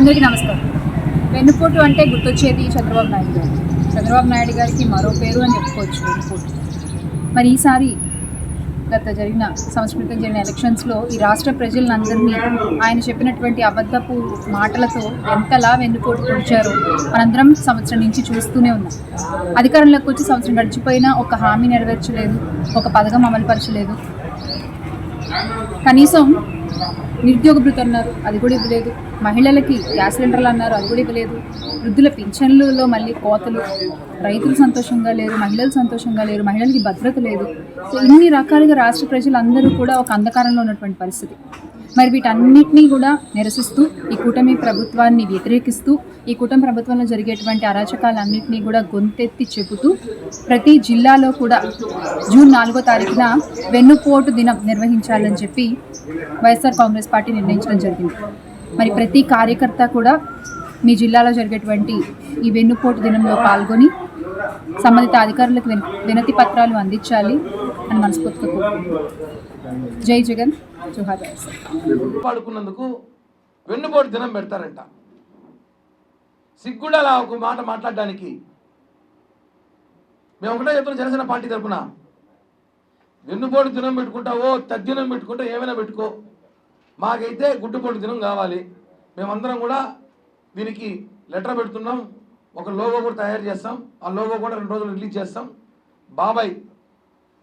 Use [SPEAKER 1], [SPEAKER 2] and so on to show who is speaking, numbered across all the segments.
[SPEAKER 1] అందరికీ నమస్కారం. వెన్నుపోటు అంటే గుర్తొచ్చేది చంద్రబాబు నాయుడు గారు. చంద్రబాబు నాయుడు గారికి మరో పేరు అని చెప్పుకోవచ్చు వెన్నుపోటు. మరి ఈసారి గత జరిగిన సంవత్సరం క్రితం జరిగిన ఎలక్షన్స్లో ఈ రాష్ట్ర ప్రజలందరినీ ఆయన చెప్పినటువంటి అబద్ధపు మాటలతో ఎంతలా వెన్నుపోటు పొడిచారో మనందరం సంవత్సరం నుంచి చూస్తూనే ఉన్నాం. అధికారంలోకి వచ్చి సంవత్సరం గడిచిపోయినా ఒక హామీ నెరవేర్చలేదు ఒక పథకం అమలుపరచలేదు. కనీసం నిరుద్యోగ భృతి అన్నారు అది కూడా ఇవ్వలేదు. మహిళలకి గ్యాస్ సిలిండర్లు అన్నారు అది కూడా ఇవ్వలేదు. వృద్ధుల పింఛన్లలో మళ్ళీ కోతలు. రైతులు సంతోషంగా లేరు మహిళలు సంతోషంగా లేరు మహిళలకి భద్రత లేదు. సో ఇన్ని రకాలుగా రాష్ట్ర ప్రజలందరూ కూడా ఒక అంధకారంలో ఉన్నటువంటి పరిస్థితి. మరి వీటన్నిటినీ కూడా నిరసిస్తూ ఈ కూటమి ప్రభుత్వాన్ని వ్యతిరేకిస్తూ ఈ కూటమి ప్రభుత్వంలో జరిగేటువంటి అరాచకాలన్నింటినీ కూడా గొంతెత్తి చెబుతూ ప్రతి జిల్లాలో కూడా జూన్ నాలుగో తారీఖున వెన్నుపోటు దినం నిర్వహించాలని చెప్పి వైఎస్ఆర్ కాంగ్రెస్ పార్టీ నిర్ణయించడం జరిగింది. మరి ప్రతి కార్యకర్త కూడా మీ జిల్లాలో జరిగేటువంటి ఈ వెన్నుపోటు దినంలో పాల్గొని సంబంధిత అధికారులకు వినతి పత్రాలు అందించాలి అని మనస్ఫూర్తిగా జై జగన్. జోహార్
[SPEAKER 2] పాడుకున్నందుకు వెన్నుపోటు దినం పెడతారంట. సిగ్గుడు అలా ఒక మాట మాట్లాడడానికి. మేము ఒకటే చెప్తున్న జనసేన పార్టీ తరపున. వెన్నుపోటు దినం పెట్టుకుంటావో తద్దినం పెట్టుకుంటా ఏమైనా పెట్టుకో. మాకైతే గుడ్డుపోటు దినం కావాలి. మేమందరం కూడా దీనికి లెటర్ పెడుతున్నాం ఒక లోగో కూడా తయారు చేస్తాం ఆ లోగో కూడా రెండు రోజులు రిలీజ్ చేస్తాం. బాబాయ్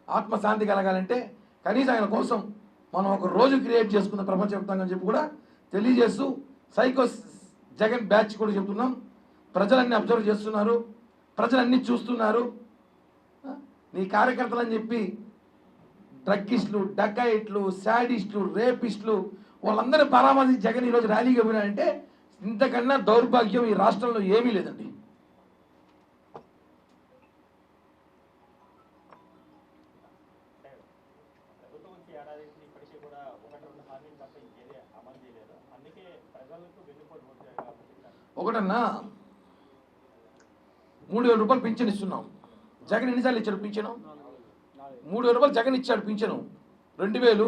[SPEAKER 2] ఆత్మశాంతి కలగాలంటే కనీసం ఆయన కోసం మనం ఒక రోజు క్రియేట్ చేసుకున్న ప్రపంచవ్యాప్తంగా అని చెప్పి కూడా తెలియజేస్తూ సైకో జగన్ బ్యాచ్ కూడా చెప్తున్నాం. ప్రజలన్నీ అబ్జర్వ్ చేస్తున్నారు. ప్రజలన్నీ చూస్తున్నారు. నీ కార్యకర్తలు అని చెప్పి డ్రగ్గిస్టులు డకాయిట్లు శాడిస్టులు రేపిస్టులు వాళ్ళందరూ పరామర్శించి జగన్ ఈరోజు ర్యాలీగా పోయినారంటే ఇంతకన్నా దౌర్భాగ్యం ఈ రాష్ట్రంలో ఏమీ లేదండి
[SPEAKER 3] ప్రభుత్వం వచ్చి ఏడాది నుంచి ఇప్పటికీ కూడా ఒకటి రెండు హామీలు తప్ప ఇంకేదే అమలు చేయలేదు అందుకే ప్రజలకు వెన్నుపోటు పొడిచారు కాబట్టి
[SPEAKER 2] ఒకటన్నా మూడు వేల రూపాయలు పింఛన్ ఇస్తున్నాం. జగన్ ఎన్నిసార్లు ఇచ్చాడు పింఛను? మూడు వేల రూపాయలు జగన్ ఇచ్చాడు పింఛను. రెండు వేలు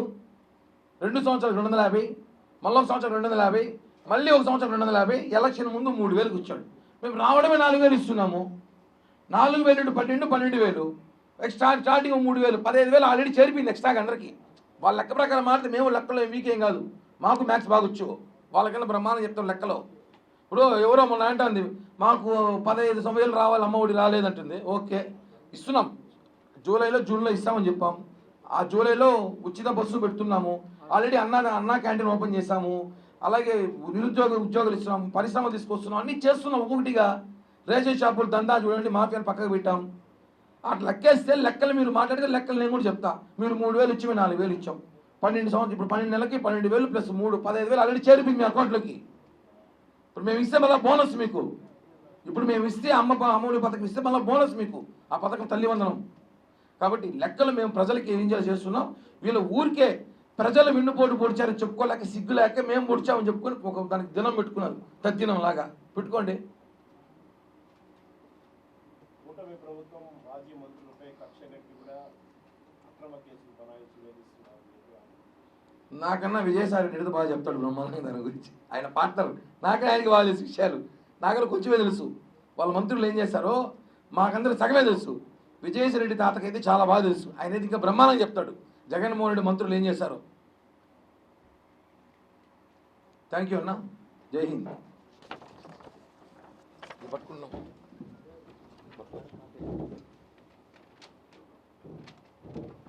[SPEAKER 2] రెండు సంవత్సరాలు రెండు వందల యాభై మళ్ళీ ఒక సంవత్సరం రెండు వందల యాభై మళ్ళీ ఒక సంవత్సరం రెండు వందల యాభై ఎలక్షన్ ముందు మూడు వేలకు ఇచ్చాడు. మేము రావడమే నాలుగు వేలు ఇస్తున్నాము. నాలుగు వేలు పన్నెండు పన్నెండు వేలు. ఎక్స్ట్రా స్టార్టింగ్ మూడు వేలు పదహైదు వేలు ఆల్రెడీ చేరిపోయింది ఎక్స్ట్రాగా అందరికీ. వాళ్ళ లెక్క ప్రకారం మారితే మేము లెక్కలో వీకేం కాదు. మాకు మ్యాథ్స్ బాగొచ్చు. వాళ్ళకన్నా బ్రహ్మాండం చెప్తాం లెక్కలో. ఇప్పుడు ఎవరో మొన్న అంటుంది మాకు పదహైదు సమయాలు రావాలి అమ్మఒడి రాలేదంటుంది. ఓకే ఇస్తున్నాం. జూలైలో జూన్లో ఇస్తామని చెప్పాం. ఆ జూలైలో ఉచిత బస్సు పెడుతున్నాము. ఆల్రెడీ అన్నా అన్నా క్యాంటీన్ ఓపెన్ చేశాము. అలాగే నిరుద్యోగ ఉద్యోగాలు ఇస్తున్నాం పరిశ్రమ తీసుకొస్తున్నాం అన్నీ చేస్తున్నాం ఒక్కొక్కటిగా. రేషన్ షాపులు దందా చూడండి మాఫియాని పక్కకు పెట్టాం. అట్లా లెక్కేస్తే లెక్కలు మీరు మాట్లాడితే లెక్కలు నేను కూడా చెప్తా. మీరు మూడు వేలు ఇచ్చి నాలుగు వేలు ఇచ్చాం. పన్నెండు సంవత్సరం ఇప్పుడు పన్నెండు నెలలకి పన్నెండు వేలు ప్లస్ మూడు పదహైదు వేలు ఆల్రెడీ చేరిపోయింది మీ అకౌంట్లోకి. ఇప్పుడు మేము ఇస్తే మళ్ళీ బోనస్ మీకు. ఇప్పుడు మేము ఇస్తే అమ్మ అమ్మఒడి పథకం ఇస్తే మళ్ళీ బోనస్ మీకు. ఆ పథకం తల్లి వందనం. కాబట్టి లెక్కలు మేము ప్రజలకి ఏం చేస్తున్నాం. వీళ్ళు ఊరికే ప్రజలు విన్నుపోటు పొడిచారని చెప్పుకోలేక సిగ్గు లేక మేము పొడిచామని చెప్పుకొని ఒక దానికి దినం పెట్టుకున్నారు. తద్దినం లాగా. పెట్టుకోండి.
[SPEAKER 3] ప్రభుత్వం మాజీ మంత్రులపై కక్ష కట్టి కూడా
[SPEAKER 2] నాకన్నా విజయసాయి రెడ్డి బాగా చెప్తాడు బ్రహ్మాండంగా దాని గురించి? ఆయన పార్ట్నర్ నాకే ఆయనకి బాగా తెలుసు విషయాలు. నాకన్నా కొంచెమే తెలుసు. వాళ్ళ మంత్రులు ఏం చేస్తారో మాకందరూ సగమే తెలుసు. విజయసాయి రెడ్డి తాతకైతే చాలా బాగా తెలుసు. ఆయన అయితే ఇంకా బ్రహ్మాండంగా చెప్తాడు. జగన్మోహన్ రెడ్డి మంత్రులు ఏం చేశారు. థ్యాంక్ యూ అన్న. జై హింద్. పట్టుకున్నాం. Thank you.